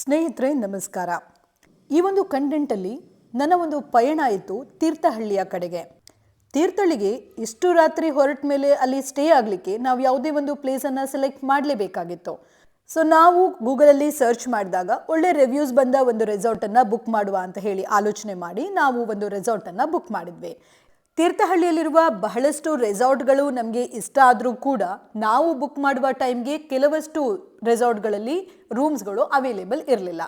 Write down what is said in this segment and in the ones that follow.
ಸ್ನೇಹಿತರೆ, ನಮಸ್ಕಾರ. ಈ ಒಂದು ಕಂಟೆಂಟಲ್ಲಿ ನನ್ನ ಒಂದು ಪಯಣ ಆಯಿತು ತೀರ್ಥಹಳ್ಳಿಯ ಕಡೆಗೆ. ತೀರ್ಥಹಳ್ಳಿಗೆ ಇಷ್ಟು ರಾತ್ರಿ ಹೊರಟ ಮೇಲೆ ಅಲ್ಲಿ ಸ್ಟೇ ಆಗಲಿಕ್ಕೆ ನಾವು ಯಾವುದೇ ಒಂದು ಪ್ಲೇಸನ್ನು ಸೆಲೆಕ್ಟ್ ಮಾಡಲೇಬೇಕಾಗಿತ್ತು. ಸೊ ನಾವು ಗೂಗಲಲ್ಲಿ ಸರ್ಚ್ ಮಾಡಿದಾಗ ಒಳ್ಳೆ ರಿವ್ಯೂಸ್ ಬಂದ ಒಂದು ರೆಸಾರ್ಟನ್ನು ಬುಕ್ ಮಾಡುವ ಅಂತ ಹೇಳಿ ಆಲೋಚನೆ ಮಾಡಿ ನಾವು ಒಂದು ರೆಸಾರ್ಟನ್ನು ಬುಕ್ ಮಾಡಿದ್ವಿ. ತೀರ್ಥಹಳ್ಳಿಯಲ್ಲಿರುವ ಬಹಳಷ್ಟು ರೆಸಾರ್ಟ್ಗಳು ನಮಗೆ ಇಷ್ಟ ಆದರೂ ಕೂಡ ನಾವು ಬುಕ್ ಮಾಡುವ ಟೈಮ್ಗೆ ಕೆಲವಷ್ಟು ರೆಸಾರ್ಟ್ಗಳಲ್ಲಿ ರೂಮ್ಸ್ಗಳು ಅವೈಲೇಬಲ್ ಇರಲಿಲ್ಲ.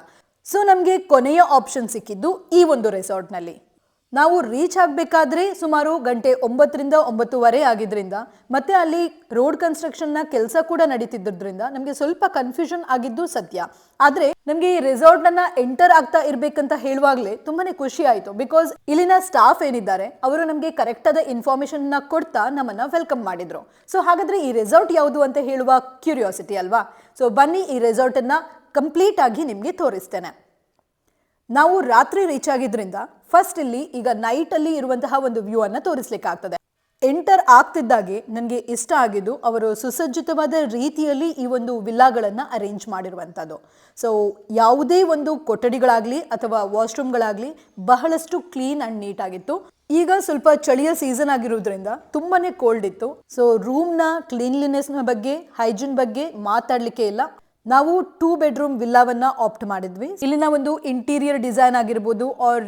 ಸೊ ನಮಗೆ ಕೊನೆಯ ಆಪ್ಷನ್ ಸಿಕ್ಕಿದ್ದು ಈ ಒಂದು ರೆಸಾರ್ಟ್ನಲ್ಲಿ. ನಾವು ರೀಚ್ ಆಗಬೇಕಾದ್ರೆ ಸುಮಾರು ಗಂಟೆ ಒಂಬತ್ತರಿಂದ ಒಂಬತ್ತುವರೆ ಆಗಿದ್ರಿಂದ, ಮತ್ತೆ ಅಲ್ಲಿ ರೋಡ್ ಕನ್ಸ್ಟ್ರಕ್ಷನ್ನ ಕೆಲಸ ಕೂಡ ನಡೀತಿದ್ದರಿಂದ ನಮಗೆ ಸ್ವಲ್ಪ ಕನ್ಫ್ಯೂಷನ್ ಆಗಿದ್ದು ಸತ್ಯ ಆದರೆ ನಮಗೆ ಈ ರೆಸಾರ್ಟ್ನ ಎಂಟರ್ ಆಗ್ತಾ ಇರಬೇಕಂತ ಹೇಳುವಾಗಲೇ ತುಂಬಾನೇ ಖುಷಿ ಆಯಿತು ಬಿಕಾಸ್ ಇಲ್ಲಿನ ಸ್ಟಾಫ್ ಏನಿದ್ದಾರೆ, ಅವರು ನಮಗೆ ಕರೆಕ್ಟ್ ಆದ ಇನ್ಫಾರ್ಮೇಶನ್ನ ಕೊಡ್ತಾ ನಮ್ಮನ್ನ ವೆಲ್ಕಮ್ ಮಾಡಿದ್ರು. ಸೊ ಹಾಗಾದ್ರೆ ಈ ರೆಸಾರ್ಟ್ ಯಾವುದು ಅಂತ ಹೇಳುವ ಕ್ಯೂರಿಯಾಸಿಟಿ ಅಲ್ವಾ? ಸೊ ಬನ್ನಿ ಈ ರೆಸಾರ್ಟನ್ನು ಕಂಪ್ಲೀಟ್ ಆಗಿ ನಿಮಗೆ ತೋರಿಸ್ತೇನೆ. ನಾವು ರಾತ್ರಿ ರೀಚ್ ಆಗಿದ್ರಿಂದ ಫಸ್ಟ್ ಇಲ್ಲಿ ಈಗ ನೈಟ್ ಅಲ್ಲಿ ಇರುವಂತಹ ಒಂದು ವ್ಯೂ ಅನ್ನ ತೋರಿಸ್ಲಿಕ್ಕೆ ಆಗ್ತದೆ ಎಂಟರ್ ಆಗ್ತಿದ್ದಾಗೆ ನನಗೆ ಇಷ್ಟ ಆಗಿದ್ದು ಅವರು ಸುಸಜ್ಜಿತವಾದ ರೀತಿಯಲ್ಲಿ ಈ ಒಂದು ವಿಲ್ಲಾಗಳನ್ನ ಅರೇಂಜ್ ಮಾಡಿರುವಂಥದ್ದು ಸೊ ಯಾವುದೇ ಒಂದು ಕೊಠಡಿಗಳಾಗ್ಲಿ ಅಥವಾ ವಾಶ್ರೂಮ್ಗಳಾಗ್ಲಿ ಬಹಳಷ್ಟು ಕ್ಲೀನ್ ಅಂಡ್ ನೀಟ್ ಆಗಿತ್ತು. ಈಗ ಸ್ವಲ್ಪ ಚಳಿಯ ಸೀಸನ್ ಆಗಿರೋದ್ರಿಂದ ತುಂಬಾನೇ ಕೋಲ್ಡ್ ಇತ್ತು. ಸೊ ರೂಮ್ನ ಕ್ಲೀನ್ಲಿನೆಸ್ನ ಬಗ್ಗೆ ಹೈಜಿನ್ ಬಗ್ಗೆ ಮಾತಾಡ್ಲಿಕ್ಕೆ ಇಲ್ಲ. ನಾವು ಟೂ ಬೆಡ್ರೂಮ್ ವಿಲ್ಲಾವನ್ನ ಆಪ್ಟ್ ಮಾಡಿದ್ವಿ. ಇಲ್ಲಿನ ಒಂದು ಇಂಟೀರಿಯರ್ ಡಿಸೈನ್ ಆಗಿರ್ಬೋದು ಆರ್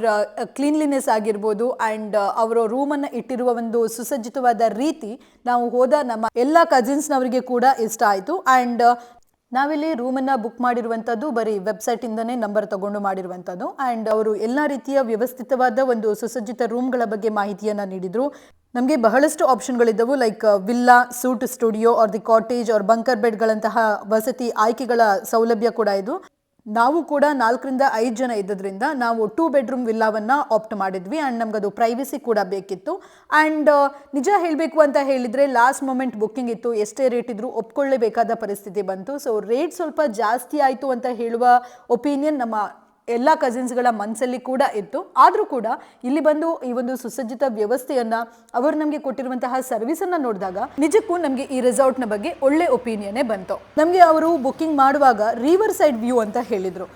ಕ್ಲೀನ್ಲಿನೆಸ್ ಆಗಿರ್ಬೋದು ಅಂಡ್ ಅವರ ರೂಮ್ ಅನ್ನ ಇಟ್ಟಿರುವ ಒಂದು ಸುಸಜ್ಜಿತವಾದ ರೀತಿ ನಾವು ಹೋದ ನಮ್ಮ ಎಲ್ಲ ಕಸಿನ್ಸ್ನವರಿಗೆ ಕೂಡ ಇಷ್ಟ ಆಯಿತು. ಅಂಡ್ ನಾವಿಲ್ಲಿ ರೂಮನ್ನ ಬುಕ್ ಮಾಡಿರುವಂಥದ್ದು ಬರೀ ವೆಬ್ಸೈಟ್ ಇಂದನೇ ನಂಬರ್ ತಗೊಂಡು ಮಾಡಿರುವಂಥದ್ದು ಅಂಡ್ ಅವರು ಎಲ್ಲ ರೀತಿಯ ವ್ಯವಸ್ಥಿತವಾದ ಒಂದು ಸುಸಜ್ಜಿತ ರೂಮ್ಗಳ ಬಗ್ಗೆ ಮಾಹಿತಿಯನ್ನ ನೀಡಿದ್ರು. ನಮಗೆ ಬಹಳಷ್ಟು ಆಪ್ಷನ್ಗಳಿದ್ದವು like villa suite studio or the cottage or bunker ಬೆಡ್ಗಳಂತಹ ವಸತಿ ಆಯ್ಕೆಗಳ ಸೌಲಭ್ಯ ಕೂಡ ಇದು. ನಾವು ಕೂಡ ನಾಲ್ಕರಿಂದ ಐದು ಜನ ಇದ್ದದ್ರಿಂದ ನಾವು ಟೂ ಬೆಡ್ರೂಮ್ ವಿಲ್ಲಾವನ್ನ ಆಪ್ಟ್ ಮಾಡಿದ್ವಿ ಆ್ಯಂಡ್ ಅದು ಪ್ರೈವಸಿ ಕೂಡ ಬೇಕಿತ್ತು. ಆ್ಯಂಡ್ ನಿಜ ಹೇಳಬೇಕು ಅಂತ ಹೇಳಿದರೆ ಲಾಸ್ಟ್ ಮೊಮೆಂಟ್ ಬುಕ್ಕಿಂಗ್ ಇತ್ತು, ಎಷ್ಟೇ ರೇಟ್ ಇದ್ದರೂ ಒಪ್ಕೊಳ್ಳೇಬೇಕಾದ ಪರಿಸ್ಥಿತಿ ಬಂತು. ಸೊ ರೇಟ್ ಸ್ವಲ್ಪ ಜಾಸ್ತಿ ಆಯಿತು ಅಂತ ಹೇಳುವ ಒಪಿನಿಯನ್ ನಮ್ಮ ಎಲ್ಲ ಕಸಿನ್ಸ್ಗಳ ಮನಸ್ಸಲ್ಲಿ ಕೂಡ ಇತ್ತು. ಆದರೂ ಕೂಡ ಇಲ್ಲಿ ಬಂದು ಈ ಒಂದು ಸುಸಜ್ಜಿತ ವ್ಯವಸ್ಥೆಯನ್ನ ಅವರು ನಮಗೆ ಕೊಟ್ಟಿರುವಂತಹ ಸರ್ವಿಸ್ ಅನ್ನ ನೋಡಿದಾಗ ನಿಜಕ್ಕೂ ನಮಗೆ ಈ ರೆಸಾರ್ಟ್ನ ಬಗ್ಗೆ ಒಳ್ಳೆ ಒಪಿನಿಯನ್ನೇ ಬಂತು. ನಮಗೆ ಅವರು ಬುಕ್ಕಿಂಗ್ ಮಾಡುವಾಗ ರಿವರ್ ಸೈಡ್ ವ್ಯೂ ಅಂತ ಹೇಳಿದ್ರು.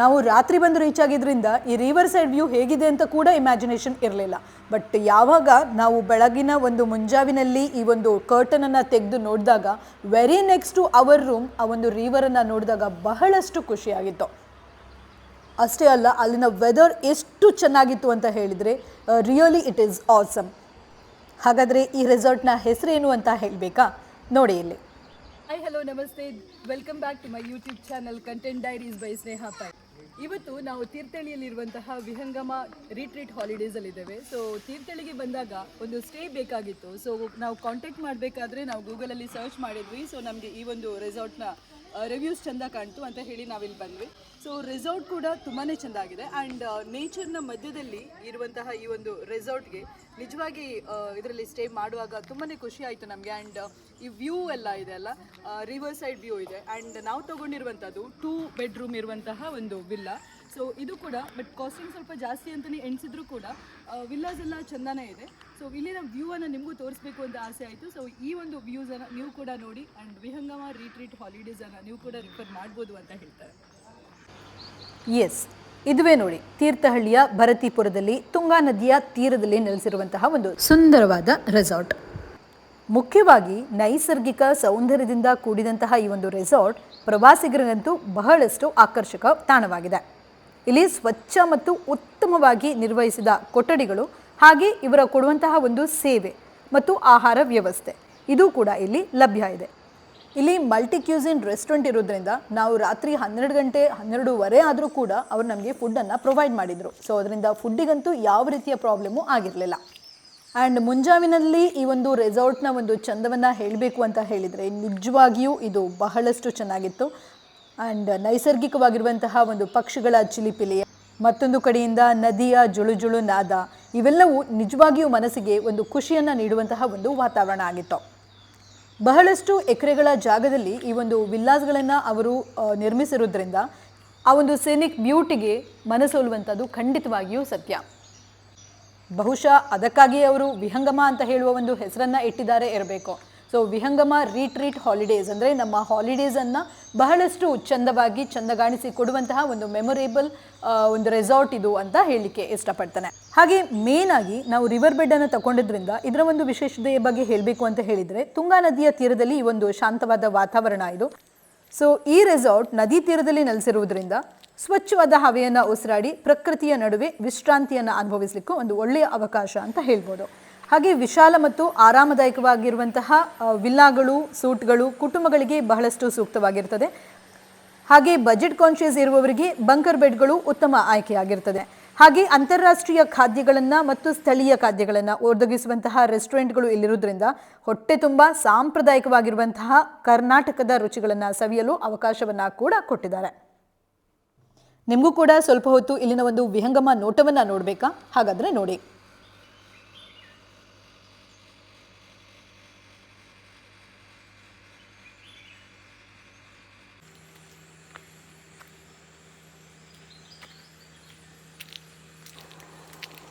ನಾವು ರಾತ್ರಿ ಬಂದು ರೀಚ್ ಆಗಿದ್ರಿಂದ ಈ ರಿವರ್ ಸೈಡ್ ವ್ಯೂ ಹೇಗಿದೆ ಅಂತ ಕೂಡ ಇಮ್ಯಾಜಿನೇಷನ್ ಇರಲಿಲ್ಲ. ಬಟ್ ಯಾವಾಗ ನಾವು ಬೆಳಗಿನ ಒಂದು ಮುಂಜಾವಿನಲ್ಲಿ ಈ ಒಂದು ಕರ್ಟನ್ ಅನ್ನ ತೆಗೆದು ನೋಡಿದಾಗ very next to our room ಆ ಒಂದು ರಿವರನ್ನು ನೋಡಿದಾಗ ಬಹಳಷ್ಟು ಖುಷಿಯಾಗಿತ್ತು. ಅಷ್ಟೇ ಅಲ್ಲ, ಅಲ್ಲಿನ ವೆದರ್ ಎಷ್ಟು ಚೆನ್ನಾಗಿತ್ತು ಅಂತ ಹೇಳಿದರೆ ರಿಯಲಿ ಇಟ್ ಈಸ್ ಆಸಮ್ ಹಾಗಾದರೆ ಈ ರೆಸಾರ್ಟ್ನ ಹೆಸರೇನು ಅಂತ ಹೇಳಬೇಕಾ? ನೋಡಿ ಇಲ್ಲಿ. ಹಾಯ್ ಹಲೋ ನಮಸ್ತೆ. Welcome back to my YouTube channel content diaries by Sneha Pai ಇವತ್ತು ನಾವು ತೀರ್ಥಹಳ್ಳಿಯಲ್ಲಿರುವಂತಹ ವಿಹಂಗಮ ರಿಟ್ರೀಟ್ ಹಾಲಿಡೇಸಲ್ಲಿದ್ದೇವೆ ಸೊ ತೀರ್ಥಹಳ್ಳಿಗೆ ಬಂದಾಗ ಒಂದು ಸ್ಟೇ ಬೇಕಾಗಿತ್ತು. ಸೊ ನಾವು ಕಾಂಟ್ಯಾಕ್ಟ್ ಮಾಡಬೇಕಾದ್ರೆ ನಾವು ಗೂಗಲಲ್ಲಿ ಸರ್ಚ್ ಮಾಡಿದ್ವಿ. ಸೊ ನಮಗೆ ಈ ಒಂದು ರೆಸಾರ್ಟ್ನ ರಿವ್ಯೂಸ್ ಚೆಂದ ಕಾಣ್ತು ಅಂತ ಹೇಳಿ ನಾವಿಲ್ಲಿ ಬಂದ್ವಿ. ಸೊ ರೆಸಾರ್ಟ್ ಕೂಡ ತುಂಬಾ ಚೆಂದಾಗಿದೆ. ಆ್ಯಂಡ್ ನೇಚರ್ನ ಮಧ್ಯದಲ್ಲಿ ಇರುವಂತಹ ಈ ಒಂದು ರೆಸಾರ್ಟ್ಗೆ ನಿಜವಾಗಿ ಇದರಲ್ಲಿ ಸ್ಟೇ ಮಾಡುವಾಗ ತುಂಬಾ ಖುಷಿ ಆಯಿತು ನಮಗೆ. ಆ್ಯಂಡ್ ಈ ವ್ಯೂ ಎಲ್ಲ ಇದೆ ಅಲ್ಲ ರಿವರ್ ಸೈಡ್ ವ್ಯೂ ಇದೆ. ಆ್ಯಂಡ್ ನಾವು ತೊಗೊಂಡಿರುವಂಥದ್ದು ಟೂ ಬೆಡ್ರೂಮ್ ಇರುವಂತಹ ಒಂದು ವಿಲ್ಲಾ ಸೊ ಇದು ಕೂಡ ಬಟ್ ಕಾಸ್ಟಿಂಗ್ ಸ್ವಲ್ಪ ಜಾಸ್ತಿ ಅಂತಲೇ ಎಣಿಸಿದ್ರು ಕೂಡ ವಿಲ್ಲಾಸ್ ಎಲ್ಲ ಚೆಂದಾನೇ ಇದೆ. ಸೊ ಇಲ್ಲಿನ ವ್ಯೂವನ್ನು ನಿಮಗೂ ತೋರಿಸ್ಬೇಕು ಅಂತ ಆಸೆ ಆಯಿತು. ಸೊ ಈ ಒಂದು ವ್ಯೂಸನ್ನು ನೀವು ಕೂಡ ನೋಡಿ ಆ್ಯಂಡ್ ವಿಹಂಗಮ ರೀಟ್ರೀಟ್ ಹಾಲಿಡೇಸನ್ನು ನೀವು ಕೂಡ ರಿಫರ್ ಮಾಡ್ಬೋದು ಅಂತ ಹೇಳ್ತಾರೆ. ಎಸ್ ಇದುವೇ ನೋಡಿ, ತೀರ್ಥಹಳ್ಳಿಯ ಭರತೀಪುರದಲ್ಲಿ ತುಂಗಾ ನದಿಯ ತೀರದಲ್ಲಿ ನೆಲೆಸಿರುವಂತಹ ಒಂದು ಸುಂದರವಾದ ರೆಸಾರ್ಟ್ ಮುಖ್ಯವಾಗಿ ನೈಸರ್ಗಿಕ ಸೌಂದರ್ಯದಿಂದ ಕೂಡಿದಂತಹ ಈ ಒಂದು ರೆಸಾರ್ಟ್ ಪ್ರವಾಸಿಗರಿಗಂತೂ ಬಹಳಷ್ಟು ಆಕರ್ಷಕ ತಾಣವಾಗಿದೆ. ಇಲ್ಲಿ ಸ್ವಚ್ಛ ಮತ್ತು ಉತ್ತಮವಾಗಿ ನಿರ್ವಹಿಸಿದ ಕೊಠಡಿಗಳು ಹಾಗೆ ಇವರ ಕೊಡುವಂತಹ ಒಂದು ಸೇವೆ ಮತ್ತು ಆಹಾರ ವ್ಯವಸ್ಥೆ. ಇದು ಕೂಡ ಇಲ್ಲಿ ಲಭ್ಯ ಇದೆ. ಇಲ್ಲಿ ಮಲ್ಟಿ ಕ್ಯೂಸಿನ್ ರೆಸ್ಟೋರೆಂಟ್ ಇರೋದ್ರಿಂದ ನಾವು ರಾತ್ರಿ ಹನ್ನೆರಡು ಗಂಟೆ, ಹನ್ನೆರಡೂವರೆ ಆದರೂ ಕೂಡ ಅವರು ನಮಗೆ ಫುಡ್ಡನ್ನು ಪ್ರೊವೈಡ್ ಮಾಡಿದರು. ಸೊ ಅದರಿಂದ ಫುಡ್ಡಿಗಂತೂ ಯಾವ ರೀತಿಯ ಪ್ರಾಬ್ಲಮ್ಮು ಆಗಿರಲಿಲ್ಲ. ಆ್ಯಂಡ್ ಮುಂಜಾವಿನಲ್ಲಿ ಈ ಒಂದು ರೆಸಾರ್ಟ್ನ ಒಂದು ಚಂದವನ್ನು ಹೇಳಬೇಕು ಅಂತ ಹೇಳಿದರೆ ನಿಜವಾಗಿಯೂ ಇದು ಬಹಳಷ್ಟು ಚೆನ್ನಾಗಿತ್ತು. ಆ್ಯಂಡ್ ನೈಸರ್ಗಿಕವಾಗಿರುವಂತಹ ಒಂದು ಪಕ್ಷಿಗಳ ಚಿಲಿಪಿಲಿ, ಮತ್ತೊಂದು ಕಡೆಯಿಂದ ನದಿಯ ಜುಳು ಜುಳು ನಾದ, ಇವೆಲ್ಲವೂ ನಿಜವಾಗಿಯೂ ಮನಸ್ಸಿಗೆ ಒಂದು ಖುಷಿಯನ್ನು ನೀಡುವಂತಹ ಒಂದು ವಾತಾವರಣ ಆಗಿತ್ತು. ಬಹಳಷ್ಟು ಎಕರೆಗಳ ಜಾಗದಲ್ಲಿ ಈ ಒಂದು ವಿಲ್ಲಾಸ್ಗಳನ್ನು ಅವರು ನಿರ್ಮಿಸಿರೋದ್ರಿಂದ ಆ ಒಂದು ಸೆನಿಕ್ ಬ್ಯೂಟಿಗೆ ಮನಸೋಲುವಂಥದ್ದು ಖಂಡಿತವಾಗಿಯೂ ಸತ್ಯ. ಬಹುಶಃ ಅದಕ್ಕಾಗಿಯೇ ಅವರು ವಿಹಂಗಮ ಅಂತ ಹೇಳುವ ಒಂದು ಹೆಸರನ್ನ ಇಟ್ಟಿದ್ದಾರೆ ಇರಬೇಕು. ಸೊ ವಿಹಂಗಮ ರೀಟ್ರೀಟ್ ಹಾಲಿಡೇಸ್ ಅಂದರೆ ನಮ್ಮ ಹಾಲಿಡೇಸನ್ನು ಬಹಳಷ್ಟು ಚಂದವಾಗಿ ಚಂದಗಾಣಿಸಿ ಕೊಡುವಂತಹ ಒಂದು ಮೆಮೊರೇಬಲ್ ಒಂದು ರೆಸಾರ್ಟ್ ಇದು ಅಂತ ಹೇಳಲಿಕ್ಕೆ ಇಷ್ಟಪಡ್ತಾನೆ. ಹಾಗೆ ಮೇನ್ ಆಗಿ ನಾವು ರಿವರ್ ಬೆಡ್ಡನ್ನು ತಗೊಂಡಿದ್ರಿಂದ ಇದರ ಒಂದು ವಿಶೇಷತೆಯ ಬಗ್ಗೆ ಹೇಳಬೇಕು ಅಂತ ಹೇಳಿದರೆ ತುಂಗಾ ನದಿಯ ತೀರದಲ್ಲಿ ಈ ಒಂದು ಶಾಂತವಾದ ವಾತಾವರಣ ಇದು. ಸೊ ಈ ರೆಸಾರ್ಟ್ ನದಿ ತೀರದಲ್ಲಿ ನೆಲೆಸಿರುವುದರಿಂದ ಸ್ವಚ್ಛವಾದ ಹವೆಯನ್ನು ಉಸಿರಾಡಿ ಪ್ರಕೃತಿಯ ನಡುವೆ ವಿಶ್ರಾಂತಿಯನ್ನು ಅನುಭವಿಸಲಿಕ್ಕೂ ಒಂದು ಒಳ್ಳೆಯ ಅವಕಾಶ ಅಂತ ಹೇಳ್ಬೋದು. ಹಾಗೆ ವಿಶಾಲ ಮತ್ತು ಆರಾಮದಾಯಕವಾಗಿರುವಂತಹ ವಿಲ್ಲಾಗಳು, ಸೂಟ್ಗಳು ಕುಟುಂಬಗಳಿಗೆ ಬಹಳಷ್ಟು ಸೂಕ್ತವಾಗಿರ್ತದೆ. ಹಾಗೆ ಬಜೆಟ್ ಕಾನ್ಷಿಯಸ್ ಇರುವವರಿಗೆ ಬಂಕರ್ ಬೆಡ್ಗಳು ಉತ್ತಮ ಆಯ್ಕೆಯಾಗಿರ್ತದೆ ಹಾಗೆ ಅಂತಾರಾಷ್ಟ್ರೀಯ ಖಾದ್ಯಗಳನ್ನು ಮತ್ತು ಸ್ಥಳೀಯ ಖಾದ್ಯಗಳನ್ನು ಒದಗಿಸುವಂತಹ ರೆಸ್ಟೋರೆಂಟ್ಗಳು ಇಲ್ಲಿರುವುದರಿಂದ ಹೊಟ್ಟೆ ತುಂಬ ಸಾಂಪ್ರದಾಯಿಕವಾಗಿರುವಂತಹ ಕರ್ನಾಟಕದ ರುಚಿಗಳನ್ನು ಸವಿಯಲು ಅವಕಾಶವನ್ನು ಕೂಡ ಕೊಟ್ಟಿದ್ದಾರೆ. ನಿಮಗೂ ಕೂಡ ಸ್ವಲ್ಪ ಹೊತ್ತು ಇಲ್ಲಿನ ಒಂದು ವಿಹಂಗಮ ನೋಟವನ್ನು ನೋಡಬೇಕಾ? ಹಾಗಾದರೆ ನೋಡಿ.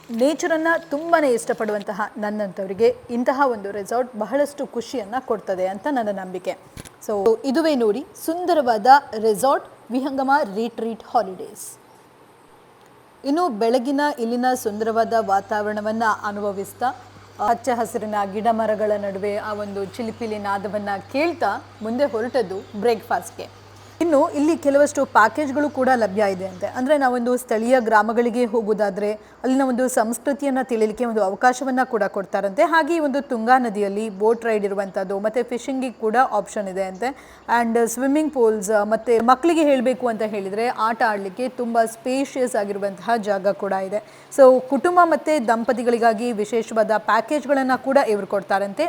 ನೇಚರನ್ನು ತುಂಬಾ ಇಷ್ಟಪಡುವಂತಹ ನನ್ನಂಥವರಿಗೆ ಇಂತಹ ಒಂದು ರೆಸಾರ್ಟ್ ಬಹಳಷ್ಟು ಖುಷಿಯನ್ನು ಕೊಡ್ತದೆ ಅಂತ ನನ್ನ ನಂಬಿಕೆ. ಸೊ ಇದುವೇ ನೋಡಿ ಸುಂದರವಾದ ರೆಸಾರ್ಟ್ ವಿಹಂಗಮ ರೀಟ್ರೀಟ್ ಹಾಲಿಡೇಸ್ ಇನ್ನು ಬೆಳಗಿನ ಇಲ್ಲಿನ ಸುಂದರವಾದ ವಾತಾವರಣವನ್ನು ಅನುಭವಿಸ್ತಾ ಹಚ್ಚ ಹಸಿರಿನ ಗಿಡ ಮರಗಳ ನಡುವೆ ಆ ಒಂದು ಚಿಲಿಪಿಲಿ ನಾದವನ್ನು ಕೇಳ್ತಾ ಮುಂದೆ ಹೊರಟದ್ದು ಬ್ರೇಕ್ಫಾಸ್ಟ್ಗೆ ಇನ್ನು ಇಲ್ಲಿ ಕೆಲವಷ್ಟು ಪ್ಯಾಕೇಜ್ಗಳು ಕೂಡ ಲಭ್ಯ ಇದೆ ಅಂತೆ ಅಂದರೆ ನಾವೊಂದು ಸ್ಥಳೀಯ ಗ್ರಾಮಗಳಿಗೆ ಹೋಗೋದಾದರೆ ಅಲ್ಲಿನ ಒಂದು ಸಂಸ್ಕೃತಿಯನ್ನು ತಿಳಿಲಿಕ್ಕೆ ಒಂದು ಅವಕಾಶವನ್ನು ಕೂಡ ಕೊಡ್ತಾರಂತೆ. ಹಾಗೆ ಒಂದು ತುಂಗಾ ನದಿಯಲ್ಲಿ ಬೋಟ್ ರೈಡ್ ಇರುವಂಥದ್ದು ಮತ್ತು ಫಿಶಿಂಗಿಗೆ ಕೂಡ ಆಪ್ಷನ್ ಇದೆ ಅಂತೆ ಆ್ಯಂಡ್ ಸ್ವಿಮ್ಮಿಂಗ್ ಪೂಲ್ಸ್ ಮತ್ತು ಮಕ್ಕಳಿಗೆ ಹೇಳಬೇಕು ಅಂತ ಹೇಳಿದರೆ ಆಟ ಆಡಲಿಕ್ಕೆ ತುಂಬ ಸ್ಪೇಷಿಯಸ್ ಆಗಿರುವಂತಹ ಜಾಗ ಕೂಡ ಇದೆ. ಸೊ ಕುಟುಂಬ ಮತ್ತು ದಂಪತಿಗಳಿಗಾಗಿ ವಿಶೇಷವಾದ ಪ್ಯಾಕೇಜ್ಗಳನ್ನು ಕೂಡ ಇವರು ಕೊಡ್ತಾರಂತೆ.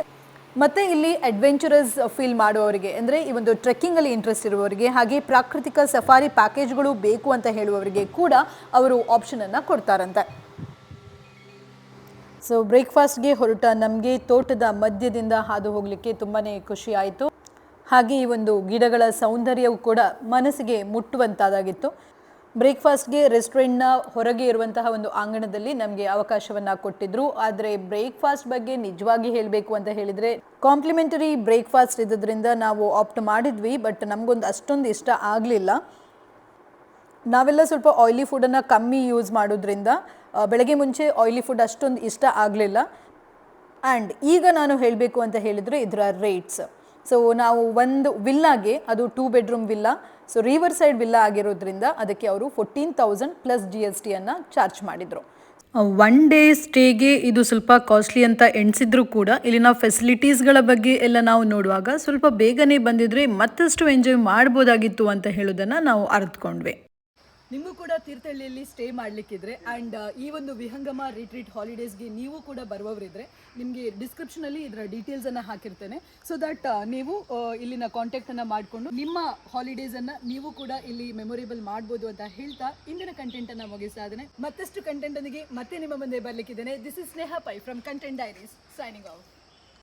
ಮತ್ತು ಇಲ್ಲಿ ಅಡ್ವೆಂಚರಸ್ ಫೀಲ್ ಮಾಡುವವರಿಗೆ, ಅಂದರೆ ಈ ಒಂದು ಟ್ರೆಕ್ಕಿಂಗಲ್ಲಿ ಇಂಟ್ರೆಸ್ಟ್ ಇರುವವರಿಗೆ, ಹಾಗೆ ಪ್ರಾಕೃತಿಕ ಸಫಾರಿ ಪ್ಯಾಕೇಜ್ಗಳು ಬೇಕು ಅಂತ ಹೇಳುವವರಿಗೆ ಕೂಡ ಅವರು ಆಪ್ಷನ್ ಆಪ್ಷನನ್ನು ಕೊಡ್ತಾರಂತೆ. ಸೊ ಬ್ರೇಕ್ಫಾಸ್ಟ್ಗೆ ಹೊರಟ ನಮಗೆ ತೋಟದ ಮಧ್ಯದಿಂದ ಹಾದು ಹೋಗಲಿಕ್ಕೆ ತುಂಬಾ ಖುಷಿ ಆಯಿತು. ಹಾಗೆ ಈ ಒಂದು ಗಿಡಗಳ ಸೌಂದರ್ಯವು ಕೂಡ ಮನಸ್ಸಿಗೆ ಮುಟ್ಟುವಂತಾದಾಗಿತ್ತು. ಬ್ರೇಕ್ಫಾಸ್ಟ್ಗೆ ರೆಸ್ಟೋರೆಂಟ್ನ ಹೊರಗೆ ಇರುವಂತಹ ಒಂದು ಆಂಗಣದಲ್ಲಿ ನಮಗೆ ಅವಕಾಶವನ್ನು ಕೊಟ್ಟಿದ್ರು. ಆದರೆ ಬ್ರೇಕ್ಫಾಸ್ಟ್ ಬಗ್ಗೆ ನಿಜವಾಗಿ ಹೇಳಬೇಕು ಅಂತ ಹೇಳಿದರೆ ಕಾಂಪ್ಲಿಮೆಂಟರಿ ಬ್ರೇಕ್ಫಾಸ್ಟ್ ಇದ್ದದ್ರಿಂದ ನಾವು ಆಪ್ಟ್ ಮಾಡಿದ್ವಿ, ಬಟ್ ನಮಗೊಂದು ಅಷ್ಟೊಂದು ಇಷ್ಟ ಆಗಲಿಲ್ಲ. ನಾವೆಲ್ಲ ಸ್ವಲ್ಪ ಆಯ್ಲಿ ಫುಡನ್ನು ಕಮ್ಮಿ ಯೂಸ್ ಮಾಡೋದ್ರಿಂದ ಬೆಳಗ್ಗೆ ಮುಂಚೆ ಆಯ್ಲಿ ಫುಡ್ ಅಷ್ಟೊಂದು ಇಷ್ಟ ಆಗಲಿಲ್ಲ. ಆ್ಯಂಡ್ ಈಗ ನಾನು ಹೇಳಬೇಕು ಅಂತ ಹೇಳಿದರೆ ಇದರ ರೇಟ್ಸ್. ಸೊ ನಾವು ಒಂದು ವಿಲ್ಲಾಗೆ ಅದು two bedroom villa so river side villa ಆಗಿರೋದ್ರಿಂದ ಅದಕ್ಕೆ ಅವರು fourteen thousand plus G S ಟಿಯನ್ನು charge ಮಾಡಿದರು. ಒನ್ ಡೇ ಸ್ಟೇಗೆ ಇದು ಸ್ವಲ್ಪ ಕಾಸ್ಟ್ಲಿ ಅಂತ ಎಣಿಸಿದ್ರು ಕೂಡ ಇಲ್ಲಿನ ಫೆಸಿಲಿಟೀಸ್ಗಳ ಬಗ್ಗೆ ಎಲ್ಲ ನಾವು ನೋಡುವಾಗ ಸ್ವಲ್ಪ ಬೇಗನೆ ಬಂದಿದ್ರೆ ಮತ್ತಷ್ಟು ಎಂಜಾಯ್ ಮಾಡ್ಬೋದಾಗಿತ್ತು ಅಂತ ಹೇಳೋದನ್ನು ನಾವು ಅರ್ಥಕೊಂಡ್ವಿ ನಿಮಗೂ ಕೂಡ ತೀರ್ಥಹಳ್ಳಿಯಲ್ಲಿ ಸ್ಟೇ ಮಾಡಲಿಕ್ಕಿದ್ರೆ ಆ್ಯಂಡ್ ಈ ಒಂದು ವಿಹಂಗಮ ರಿಟ್ರೀಟ್ ಹಾಲಿಡೇಸ್ಗೆ ನೀವು ಕೂಡ ಬರುವವರಿದ್ರೆ ನಿಮಗೆ ಡಿಸ್ಕ್ರಿಪ್ಷನಲ್ಲಿ ಇದರ ಡೀಟೇಲ್ಸನ್ನು ಹಾಕಿರ್ತೇನೆ. ಸೊ ದಟ್ ನೀವು ಆ, ಇಲ್ಲಿನ ಕಾಂಟ್ಯಾಕ್ಟನ್ನು ಮಾಡಿಕೊಂಡು ನಿಮ್ಮ ಹಾಲಿಡೇಸನ್ನು ನೀವು ಕೂಡ ಇಲ್ಲಿ ಮೆಮೊರೇಬಲ್ ಮಾಡ್ಬೋದು ಅಂತ ಹೇಳ್ತಾ ಇಂದಿನ ಕಂಟೆಂಟನ್ನು ಮುಗಿಸ್ತಾ ಇದ್ದೇನೆ. ಮತ್ತಷ್ಟು ಕಂಟೆಂಟೊಂದಿಗೆ ಮತ್ತೆ ನಿಮ್ಮ ಮುಂದೆ ಬರಲಿಕ್ಕಿದ್ದೇನೆ. This is Sneha Pai from content diaries signing out